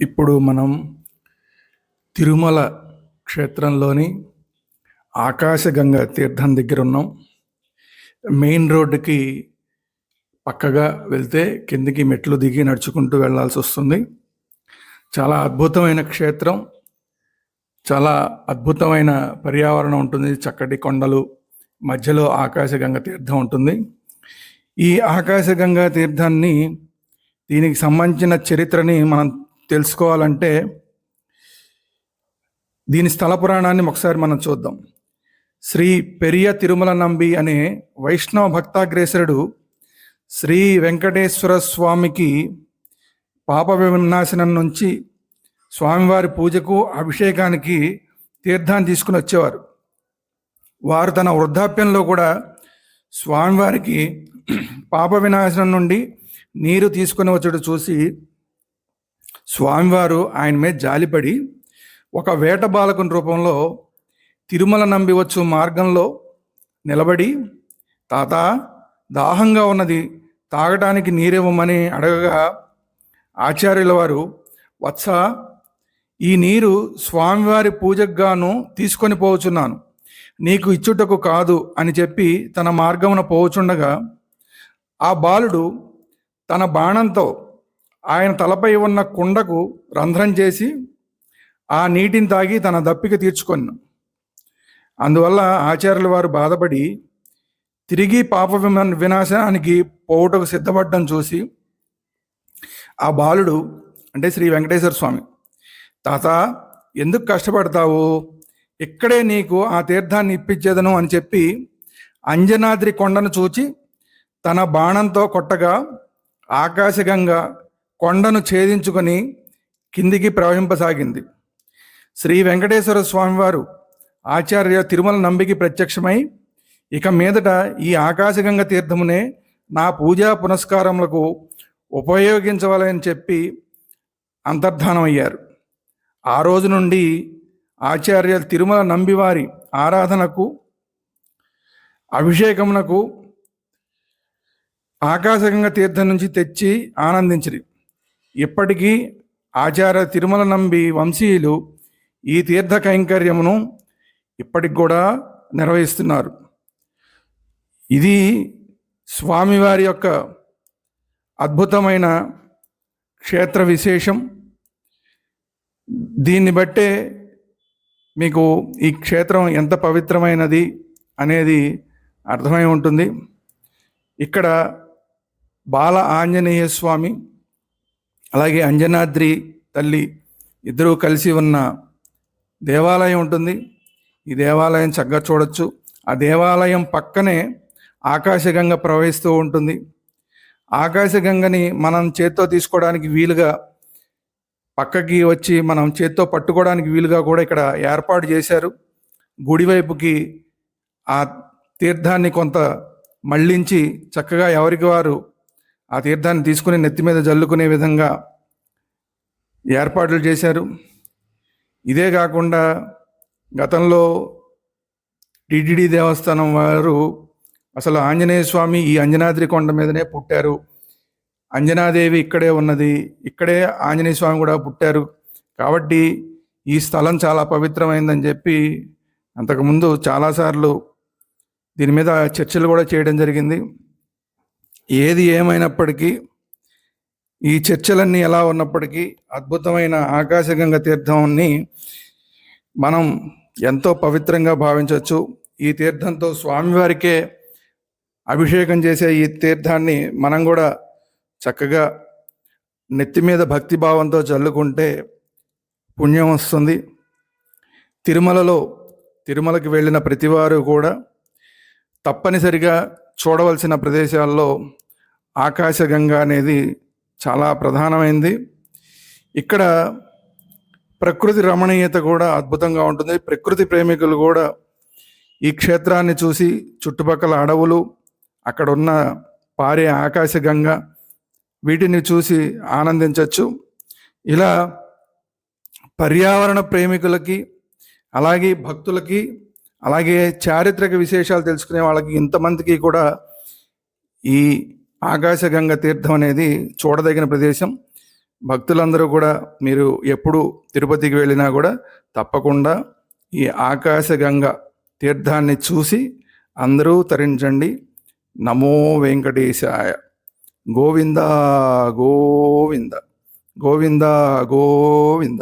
ఇప్పుడు మనం తిరుమల క్షేత్రంలోని ఆకాశగంగ తీర్థం దగ్గర ఉన్నాం. మెయిన్ రోడ్డుకి పక్కగా వెళ్తే కిందికి మెట్లు దిగి నడుచుకుంటూ వెళ్ళాల్సి వస్తుంది. చాలా అద్భుతమైన క్షేత్రం. చాలా అద్భుతమైన పర్యావరణం ఉంటుంది. చక్కటి కొండలు మధ్యలో ఆకాశగంగ తీర్థం ఉంటుంది. ఈ ఆకాశగంగా తీర్థాన్ని దీనికి సంబంధించిన చరిత్రని మనం తెలుసుకోవాలంటే దీని స్థల పురాణాన్ని ఒకసారి మనం చూద్దాం. శ్రీ పెరియ తిరుమల నంబి అనే వైష్ణవ భక్తాగ్రేసరుడు శ్రీ వెంకటేశ్వర స్వామికి పాప వినాశనం నుంచి స్వామివారి పూజకు అభిషేకానికి తీర్థాన్ని తీసుకుని వచ్చేవారు. వారు తన వృద్ధాప్యంలో కూడా స్వామివారికి పాప వినాశనం నుండి నీరు తీసుకుని వచ్చడం చూసి స్వామివారు ఆయన మీద జాలిపడి ఒక వేట బాలకుని రూపంలో తిరుమల నంబి వచ్చు మార్గంలో నిలబడి తాత దాహంగా ఉన్నది తాగడానికి నీరివ్వమని అడగగా ఆచార్యుల వారు వత్స ఈ నీరు స్వామివారి పూజకు గాను తీసుకొని పోవచున్నాను నీకు ఇచ్చుటకు కాదు అని చెప్పి తన మార్గమున పోవచుండగా ఆ బాలుడు తన బాణంతో ఆయన తలపై ఉన్న కుండకు రంధ్రం చేసి ఆ నీటిని తాగి తన దప్పిక తీర్చుకొను అందువల్ల ఆచార్యుల వారు బాధపడి తిరిగి పాప వినాశనానికి పోవుటకు సిద్ధపడ్డం చూసి ఆ బాలుడు అంటే శ్రీ వెంకటేశ్వర స్వామి తాత ఎందుకు కష్టపడతావు? ఇక్కడే నీకు ఆ తీర్థాన్ని ఇప్పించేదను అని చెప్పి అంజనాద్రి కొండను చూచి తన బాణంతో కొట్టగా ఆకాశగంగా కొండను ఛేదించుకొని కిందికి ప్రవహింపసాగింది. శ్రీ వెంకటేశ్వర స్వామివారు ఆచార్య తిరుమల నంబికి ప్రత్యక్షమై ఇక మీదట ఈ ఆకాశగంగ తీర్థమునే నా పూజా పునస్కారములకు ఉపయోగించవాలని చెప్పి అంతర్ధానం అయ్యారు ఆ రోజు నుండి ఆచార్య తిరుమల నంబివారి ఆరాధనకు అభిషేకమునకు ఆకాశగంగ తీర్థం నుంచి తెచ్చి ఆనందించిరి. ఇప్పటికీ ఆచార్య తిరుమల నంబి వంశీయులు ఈ తీర్థ కైంకర్యమును ఇప్పటికి కూడా నిర్వహిస్తున్నారు. ఇది స్వామివారి యొక్క అద్భుతమైన క్షేత్ర విశేషం. దీన్ని బట్టే మీకు ఈ క్షేత్రం ఎంత పవిత్రమైనది అనేది అర్థమై ఉంటుంది. ఇక్కడ బాల ఆంజనేయ స్వామి అలాగే అంజనాద్రి తల్లి ఇద్దరూ కలిసి ఉన్న దేవాలయం ఉంటుంది. ఈ దేవాలయం చక్కగా చూడొచ్చు. ఆ దేవాలయం పక్కనే ఆకాశగంగ ప్రవహిస్తూ ఉంటుంది. ఆకాశగంగని మనం చేత్తో తీసుకోవడానికి వీలుగా పక్కకి వచ్చి మనం చేత్తో పట్టుకోవడానికి వీలుగా కూడా ఇక్కడ ఏర్పాటు చేశారు. గుడివైపుకి ఆ తీర్థాన్ని కొంత మళ్ళించి చక్కగా ఎవరికి వారు ఆ తీర్థాన్ని తీసుకుని నెత్తి మీద జల్లుకునే విధంగా ఏర్పాట్లు చేశారు. ఇదే కాకుండా గతంలో టిటిడి దేవస్థానం వారు అసలు ఆంజనేయ స్వామి ఈ అంజనాద్రి కొండ మీదనే పుట్టారు. అంజనాదేవి ఇక్కడే ఉన్నది. ఇక్కడే ఆంజనేయ స్వామి కూడా పుట్టారు. కాబట్టి ఈ స్థలం చాలా పవిత్రమైందని చెప్పి అంతకుముందు చాలాసార్లు దీని మీద చర్చలు కూడా చేయడం జరిగింది. ఏది ఏమైనప్పటికీ ఈ చర్చలన్నీ ఎలా ఉన్నప్పటికీ అద్భుతమైన ఆకాశగంగ తీర్థంని మనం ఎంతో పవిత్రంగా భావించవచ్చు. ఈ తీర్థంతో స్వామివారికే అభిషేకం చేసే ఈ తీర్థాన్ని మనం కూడా చక్కగా నెత్తి మీద భక్తి భావంతో చల్లుకుంటే పుణ్యం వస్తుంది. తిరుమలలో తిరుమలకి వెళ్ళిన ప్రతివారు కూడా తప్పనిసరిగా చూడవలసిన ప్రదేశాల్లో ఆకాశగంగ అనేది చాలా ప్రధానమైంది. ఇక్కడ ప్రకృతి రమణీయత కూడా అద్భుతంగా ఉంటుంది. ప్రకృతి ప్రేమికులు కూడా ఈ క్షేత్రాన్ని చూసి చుట్టుపక్కల అడవులు అక్కడ ఉన్న పారే ఆకాశగంగ వీటిని చూసి ఆనందించవచ్చు ఇలా పర్యావరణ ప్రేమికులకి అలాగే భక్తులకి అలాగే చారిత్రక విశేషాలు తెలుసుకునే వాళ్ళకి ఇంతమందికి కూడా ఈ ఆకాశగంగ తీర్థం అనేది చూడదగిన ప్రదేశం. భక్తులందరూ కూడా మీరు ఎప్పుడు తిరుపతికి వెళ్ళినా కూడా తప్పకుండా ఈ ఆకాశగంగ తీర్థాన్ని చూసి అందరూ తరించండి. నమో వెంకటేశాయ. గోవింద గోవింద. గోవింద గోవింద.